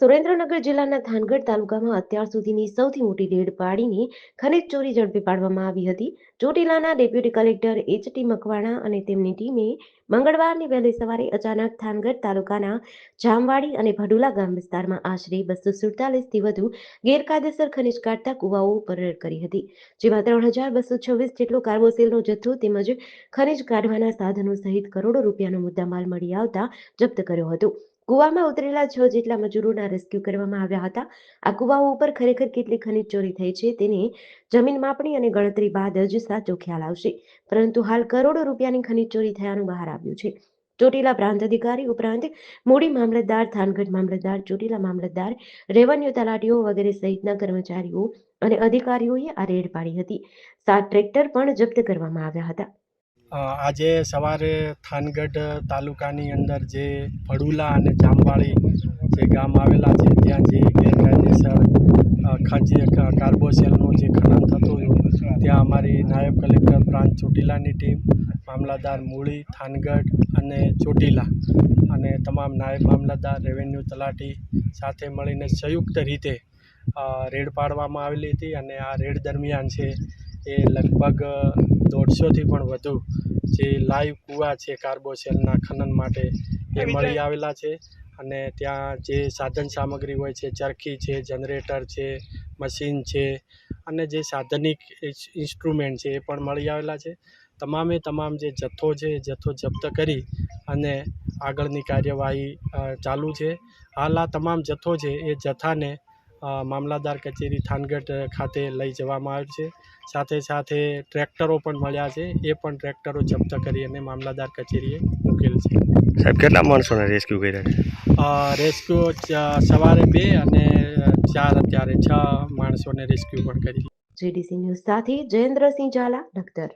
સુરેન્દ્રનગર જિલ્લાના થાનગઢ તાલુકામાં અત્યાર સુધીની સૌથી મોટી રેડ પાડીને ખનીજ ચોરી ઝડપી પાડવામાં આવી હતી. ચોટીલાના deputy collector H T Makwana અને તેમની ટીમે મંગળવારની વહેલી સવારે અચાનક થાનગઢ તાલુકાના જામવાડી અને ભડુલા ગામ વિસ્તારમાં આશરે બસો સુડતાલીસથી વધુ ગેરકાયદેસર ખનીજ કાઢતા કુવાઓ પર કરી હતી, જેમાં ત્રણ હજાર બસો છવ્વીસ જેટલો કાર્બોસેલનો જથ્થો તેમજ ખનીજ કાઢવાના સાધનો સહિત કરોડો રૂપિયાનો મુદ્દામાલ મળી આવતા જપ્ત કર્યો હતો. કુવામાં ઉતરેલા છ જેટલા મજૂરોના રેસ્ક્યુ કરવામાં આવ્યા હતા. આ કુવાઓ ઉપર ખરેખર કેટલી ખનીજ ચોરી થઈ છે તેની જમીન માપણી અને ગણતરી બાદ જ સાચો ખ્યાલ આવશે. પરંતુ હાલ કરોડો રૂપિયાની ખનીજ ચોરી થયાનું બહાર આવ્યું છે. ચોટીલા પ્રાંત અધિકારી ઉપરાંત મૂડી મામલતદાર, થાનગઢ મામલતદાર, ચોટીલા મામલતદાર, રેવન્યુ તલાટીઓ વગેરે સહિતના કર્મચારીઓ અને અધિકારીઓએ આ રેડ પાડી હતી. સાત ટ્રેક્ટર પણ જપ્ત કરવામાં આવ્યા હતા. આજે સવારે થાનગઢ તાલુકાની અંદર જે ભડુલા અને જામવાળી જે ગામ આવેલા છે, ત્યાં જે ગેરકાયદેસર ખંજે કાર્બોસેલનું જે ખનન થતું હતું, ત્યાં અમારી નાયબ કલેક્ટર પ્રાંત ચોટીલાની ટીમ, મામલતદાર મૂળી, થાનગઢ અને ચોટીલા અને તમામ નાયબ મામલતદાર, રેવન્યુ તલાટી સાથે મળીને સંયુક્ત રીતે રેડ પાડવામાં આવેલી હતી અને આ રેડ દરમિયાન છે એ લગભગ દોઢસોથી પણ વધુ જે લાઈવ કૂવા છે કાર્બોસેલના ખનન માટે એ મળી આવેલા છે. અને ત્યાં જે સાધન સામગ્રી હોય છે ચરખી છે જનરેટર છે મશીન છે અને જે સાધનિક ઇન્સ્ટ્રુમેન્ટ છે એ પણ મળી આવેલા છે. તમામે તમામ જે જથ્થો છે એ જથ્થો જપ્ત કરી અને આગળની કાર્યવાહી ચાલુ છે. હાલ આ તમામ જથ્થો છે એ જથ્થાને મામલતદાર કચેરી થાનગઢ ખાતે લઈ જવામાં આવ્યું છે. સાથે સાથે ટ્રેક્ટરો પણ મળ્યા છે. એ પણ ટ્રેક્ટરો જપ્ત કરી અને મામલતદાર કચેરીએ મૂકેલ છે. સાહેબ કેટલા માણસોને રેસ્ક્યુ કર્યા છે? રેસ્ક્યુ સવારે બે અને ચાર અત્યારે છ માણસોને રેસ્ક્યુ પણ કરી. જીડીસી ન્યૂઝ સાથે જયેન્દ્રસિંહ ઝાલા લખતર